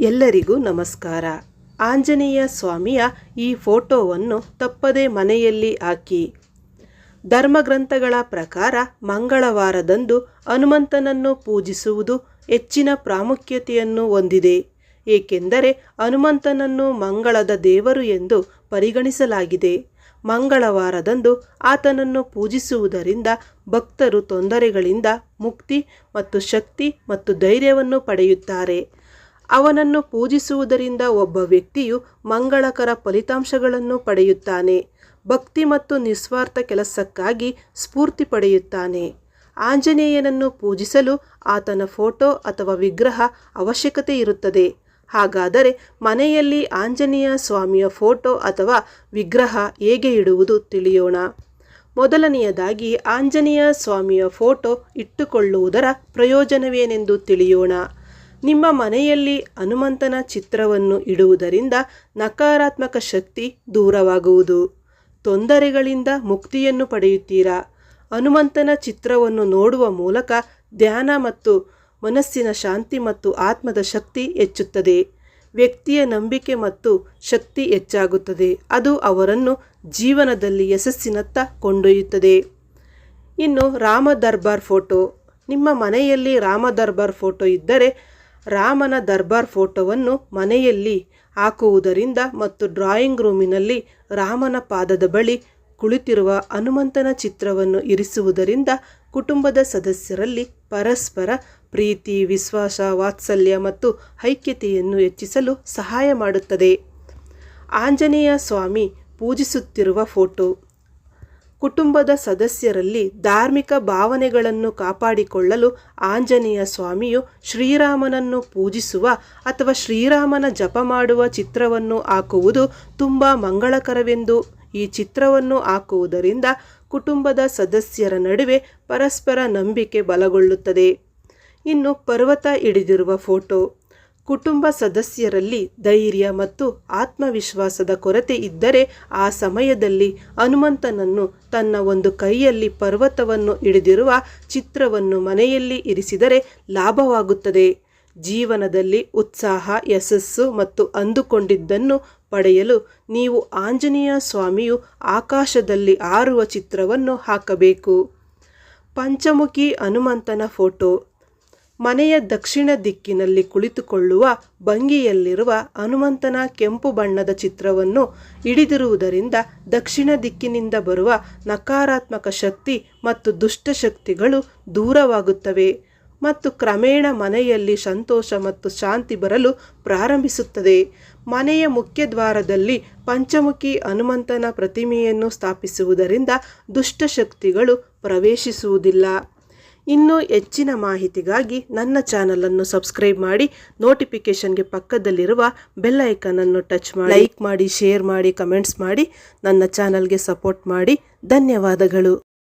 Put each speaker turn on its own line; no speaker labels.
ಎಲ್ಲರಿಗೂ ನಮಸ್ಕಾರ. ಆಂಜನೇಯ ಸ್ವಾಮಿಯ ಈ ಫೋಟೋವನ್ನು ತಪ್ಪದೆ ಮನೆಯಲ್ಲಿ ಹಾಕಿ. ಧರ್ಮಗ್ರಂಥಗಳ ಪ್ರಕಾರ ಮಂಗಳವಾರದಂದು ಹನುಮಂತನನ್ನು ಪೂಜಿಸುವುದು ಹೆಚ್ಚಿನ ಪ್ರಾಮುಖ್ಯತೆಯನ್ನು ಹೊಂದಿದೆ. ಏಕೆಂದರೆ ಹನುಮಂತನನ್ನು ಮಂಗಳದ ದೇವರು ಎಂದು ಪರಿಗಣಿಸಲಾಗಿದೆ. ಮಂಗಳವಾರದಂದು ಆತನನ್ನು ಪೂಜಿಸುವುದರಿಂದ ಭಕ್ತರು ತೊಂದರೆಗಳಿಂದ ಮುಕ್ತಿ ಮತ್ತು ಶಕ್ತಿ ಮತ್ತು ಧೈರ್ಯವನ್ನು ಪಡೆಯುತ್ತಾರೆ. ಅವನನ್ನು ಪೂಜಿಸುವುದರಿಂದ ಒಬ್ಬ ವ್ಯಕ್ತಿಯು ಮಂಗಳಕರ ಫಲಿತಾಂಶಗಳನ್ನು ಪಡೆಯುತ್ತಾನೆ. ಭಕ್ತಿ ಮತ್ತು ನಿಸ್ವಾರ್ಥ ಕೆಲಸಕ್ಕಾಗಿ ಸ್ಫೂರ್ತಿ ಪಡೆಯುತ್ತಾನೆ. ಆಂಜನೇಯನನ್ನು ಪೂಜಿಸಲು ಆತನ ಫೋಟೋ ಅಥವಾ ವಿಗ್ರಹ ಅವಶ್ಯಕತೆ ಇರುತ್ತದೆ. ಹಾಗಾದರೆ ಮನೆಯಲ್ಲಿ ಆಂಜನೇಯ ಸ್ವಾಮಿಯ ಫೋಟೋ ಅಥವಾ ವಿಗ್ರಹ ಹೇಗೆ ಇಡುವುದು ತಿಳಿಯೋಣ. ಮೊದಲನೆಯದಾಗಿ ಆಂಜನೇಯ ಸ್ವಾಮಿಯ ಫೋಟೋ ಇಟ್ಟುಕೊಳ್ಳುವುದರ ಪ್ರಯೋಜನವೇನೆಂದು ತಿಳಿಯೋಣ. ನಿಮ್ಮ ಮನೆಯಲ್ಲಿ ಹನುಮಂತನ ಚಿತ್ರವನ್ನು ಇಡುವುದರಿಂದ ನಕಾರಾತ್ಮಕ ಶಕ್ತಿ ದೂರವಾಗುವುದು. ತೊಂದರೆಗಳಿಂದ ಮುಕ್ತಿಯನ್ನು ಪಡೆಯುತ್ತೀರಾ? ಹನುಮಂತನ ಚಿತ್ರವನ್ನು ನೋಡುವ ಮೂಲಕ ಧ್ಯಾನ ಮತ್ತು ಮನಸ್ಸಿನ ಶಾಂತಿ ಮತ್ತು ಆತ್ಮದ ಶಕ್ತಿ ಹೆಚ್ಚುತ್ತದೆ. ವ್ಯಕ್ತಿಯ ನಂಬಿಕೆ ಮತ್ತು ಶಕ್ತಿ ಹೆಚ್ಚಾಗುತ್ತದೆ. ಅದು ಅವರನ್ನು ಜೀವನದಲ್ಲಿ ಯಶಸ್ಸಿನತ್ತ ಕೊಂಡೊಯ್ಯುತ್ತದೆ. ಇನ್ನು ರಾಮ ದರ್ಬಾರ್ ಫೋಟೋ. ನಿಮ್ಮ ಮನೆಯಲ್ಲಿ ರಾಮ ದರ್ಬಾರ್ ಫೋಟೋ ಇದ್ದರೆ ರಾಮನ ದರ್ಬಾರ್ ಫೋಟೋವನ್ನು ಮನೆಯಲ್ಲಿ ಹಾಕುವುದರಿಂದ ಮತ್ತು ಡ್ರಾಯಿಂಗ್ ರೂಮಿನಲ್ಲಿ ರಾಮನ ಪಾದದ ಬಳಿ ಕುಳಿತಿರುವ ಹನುಮಂತನ ಚಿತ್ರವನ್ನು ಇರಿಸುವುದರಿಂದ ಕುಟುಂಬದ ಸದಸ್ಯರಲ್ಲಿ ಪರಸ್ಪರ ಪ್ರೀತಿ, ವಿಶ್ವಾಸ, ವಾತ್ಸಲ್ಯ ಮತ್ತು ಐಕ್ಯತೆಯನ್ನು ಹೆಚ್ಚಿಸಲು ಸಹಾಯ ಮಾಡುತ್ತದೆ. ಆಂಜನೇಯ ಸ್ವಾಮಿ ಪೂಜಿಸುತ್ತಿರುವ ಫೋಟೋ. ಕುಟುಂಬದ ಸದಸ್ಯರಲ್ಲಿ ಧಾರ್ಮಿಕ ಭಾವನೆಗಳನ್ನು ಕಾಪಾಡಿಕೊಳ್ಳಲು ಆಂಜನೇಯ ಸ್ವಾಮಿಯು ಶ್ರೀರಾಮನನ್ನು ಪೂಜಿಸುವ ಅಥವಾ ಶ್ರೀರಾಮನ ಜಪ ಮಾಡುವ ಚಿತ್ರವನ್ನು ಹಾಕುವುದು ತುಂಬ ಮಂಗಳಕರವೆಂದು ಈ ಚಿತ್ರವನ್ನು ಹಾಕುವುದರಿಂದ ಕುಟುಂಬದ ಸದಸ್ಯರ ನಡುವೆ ಪರಸ್ಪರ ನಂಬಿಕೆ ಬಲಗೊಳ್ಳುತ್ತದೆ. ಇನ್ನು ಪರ್ವತ ಹಿಡಿದಿರುವ ಫೋಟೋ. ಕುಟುಂಬ ಸದಸ್ಯರಲ್ಲಿ ಧೈರ್ಯ ಮತ್ತು ಆತ್ಮವಿಶ್ವಾಸದ ಕೊರತೆ ಇದ್ದರೆ ಆ ಸಮಯದಲ್ಲಿ ಹನುಮಂತನನ್ನು ತನ್ನ ಒಂದು ಕೈಯಲ್ಲಿ ಪರ್ವತವನ್ನು ಹಿಡಿದಿರುವ ಚಿತ್ರವನ್ನು ಮನೆಯಲ್ಲಿ ಇರಿಸಿದರೆ ಲಾಭವಾಗುತ್ತದೆ. ಜೀವನದಲ್ಲಿ ಉತ್ಸಾಹ, ಯಶಸ್ಸು ಮತ್ತು ಅಂದುಕೊಂಡಿದ್ದನ್ನು ಪಡೆಯಲು ನೀವು ಆಂಜನೇಯ ಸ್ವಾಮಿಯು ಆಕಾಶದಲ್ಲಿ ಆರುವ ಚಿತ್ರವನ್ನು ಹಾಕಬೇಕು. ಪಂಚಮುಖಿ ಹನುಮಂತನ ಫೋಟೋ. ಮನೆಯ ದಕ್ಷಿಣ ದಿಕ್ಕಿನಲ್ಲಿ ಕುಳಿತುಕೊಳ್ಳುವ ಭಂಗಿಯಲ್ಲಿರುವ ಹನುಮಂತನ ಕೆಂಪು ಬಣ್ಣದ ಚಿತ್ರವನ್ನು ಹಿಡಿದಿರುವುದರಿಂದ ದಕ್ಷಿಣ ದಿಕ್ಕಿನಿಂದ ಬರುವ ನಕಾರಾತ್ಮಕ ಶಕ್ತಿ ಮತ್ತು ದುಷ್ಟಶಕ್ತಿಗಳು ದೂರವಾಗುತ್ತವೆ ಮತ್ತು ಕ್ರಮೇಣ ಮನೆಯಲ್ಲಿ ಸಂತೋಷ ಮತ್ತು ಶಾಂತಿ ಬರಲು ಪ್ರಾರಂಭಿಸುತ್ತದೆ. ಮನೆಯ ಮುಖ್ಯ ದ್ವಾರದಲ್ಲಿ ಪಂಚಮುಖಿ ಹನುಮಂತನ ಪ್ರತಿಮೆಯನ್ನು ಸ್ಥಾಪಿಸುವುದರಿಂದ ದುಷ್ಟಶಕ್ತಿಗಳು ಪ್ರವೇಶಿಸುವುದಿಲ್ಲ. ಇನ್ನೂ ಹೆಚ್ಚಿನ ಮಾಹಿತಿಗಾಗಿ ನನ್ನ ಚಾನಲನ್ನು ಸಬ್ಸ್ಕ್ರೈಬ್ ಮಾಡಿ ನೋಟಿಫಿಕೇಷನ್ಗೆ ಪಕ್ಕದಲ್ಲಿರುವ ಬೆಲ್ ಐಕನನ್ನು ಟಚ್ ಮಾಡಿ, ಲೈಕ್ ಮಾಡಿ, ಶೇರ್ ಮಾಡಿ, ಕಮೆಂಟ್ಸ್ ಮಾಡಿ, ನನ್ನ ಚಾನಲ್ಗೆ ಸಪೋರ್ಟ್ ಮಾಡಿ. ಧನ್ಯವಾದಗಳು.